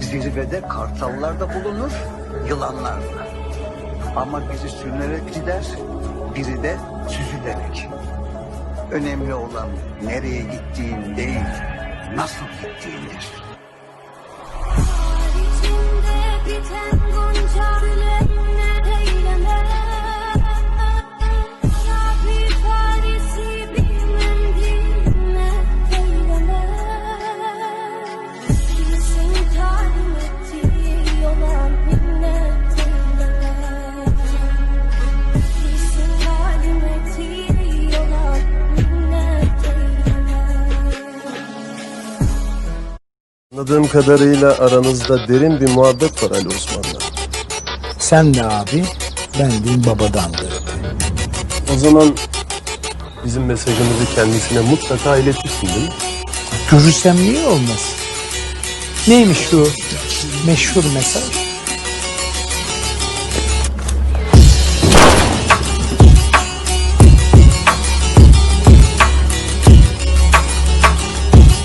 Zirvede kartallar da bulunur, yılanlar da. Ama biri sürünerek gider, biri de süzülerek. Önemli olan nereye gittiğin değil, nasıl gittiğindir. İçimde biten gonca Anladığım kadarıyla aranızda derin bir muhabbet var Ali Osman'la. Sen de abi, ben de babadandır. O zaman bizim mesajımızı kendisine mutlaka iletirsin değil mi? Görürsem niye olmaz? Neymiş şu meşhur mesaj?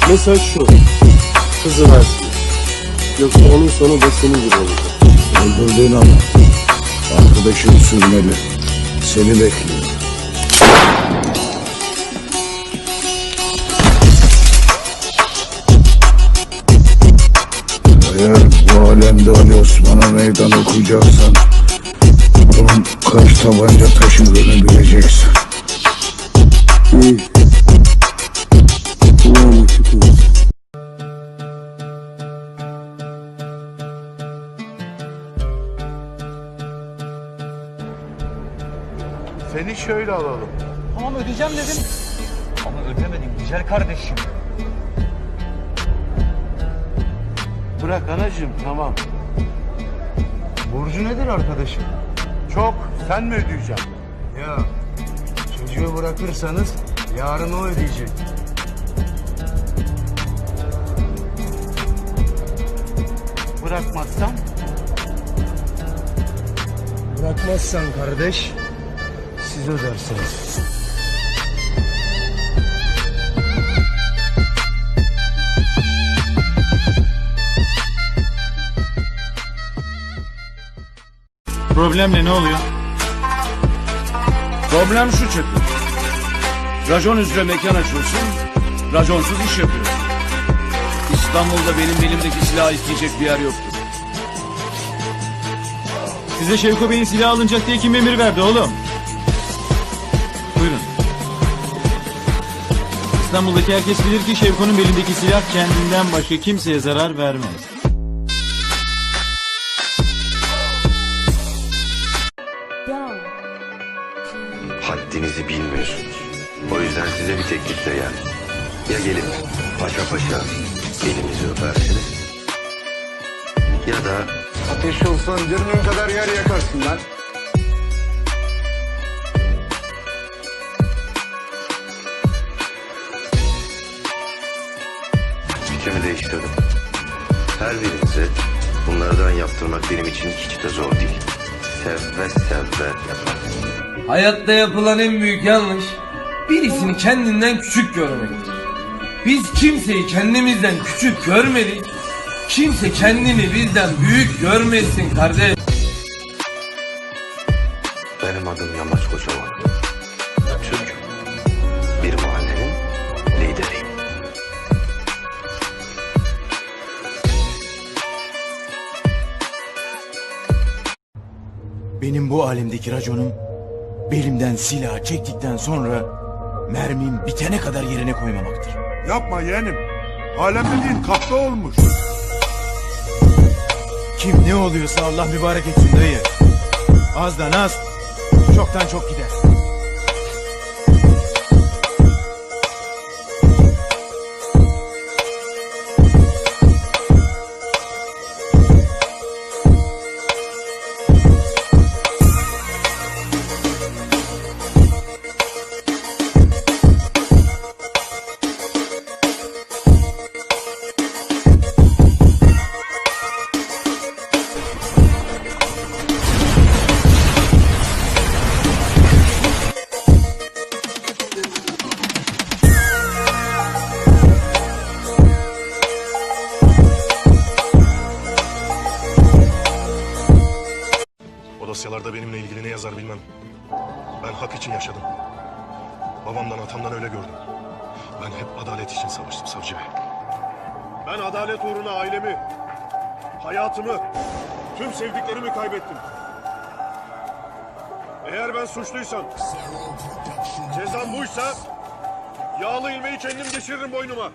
Mesaj şu. Kızı versin. Yoksa onun sonu da senin gibi olacak. Öldürdüğün adam. Arkadaşın sürmeli. Seni bekliyor. Eğer bu alemde Ali Osman'a meydan okuyacaksan onun kaç tabanca taşıdığını bileceksin. İyi. Seni şöyle alalım. Tamam ödeyeceğim dedim. Ama ödemedin güzel kardeşim. Bırak anacığım tamam. Burcu nedir arkadaşım? Çok. Sen mi ödeyeceksin? Ya çocuğu bırakırsanız yarın o ödeyecek. Bırakmazsan? Bırakmazsan kardeş siz ödersiniz. Problem ne ne oluyor? Problem şu çıktı. Racon üzere mekan açıyorsun, raconsuz iş yapıyorsun. İstanbul'da benim elimdeki silah isteyecek bir yer yoktur. Size Şevko Bey'in silah alınacak diye kim emir verdi oğlum? Buyurun. İstanbul'daki herkes bilir ki Şevko'nun belindeki silah kendinden başka kimseye zarar vermez. Haddinizi bilmiyorsunuz. O yüzden size bir teklifle geldim. Ya gelip paşa paşa elimizi öpersiniz ya da Ateş olsan dürümün kadar yer yakarsın lan. Fikrimi değiştirdim. Her birinize bunlardan yaptırmak benim için hiç de zor değil. Sevve sevve yaparım. Hayatta yapılan en büyük yanlış birisini kendinden küçük görmektir. Biz kimseyi kendimizden küçük görmedik. Kimse kendini bizden büyük görmesin kardeş. Benim adım Yamaç Kocaman. Benim bu alemdeki raconum belimden silah çektikten sonra mermim bitene kadar yerine koymamaktır. Yapma yeğenim. Alemde değil kahve olmuş. Kim ne oluyorsa Allah mübarek etsin dayı. Azdan az, çoktan çok gider. Dosyalarda benimle ilgili ne yazar bilmem. Ben hak için yaşadım. Babamdan atamdan öyle gördüm. Ben hep adalet için savaştım savcı bey. Ben adalet uğruna ailemi, hayatımı, tüm sevdiklerimi kaybettim. Eğer ben suçluysam, cezam buysa yağlı ilmeği kendim geçiririm boynuma.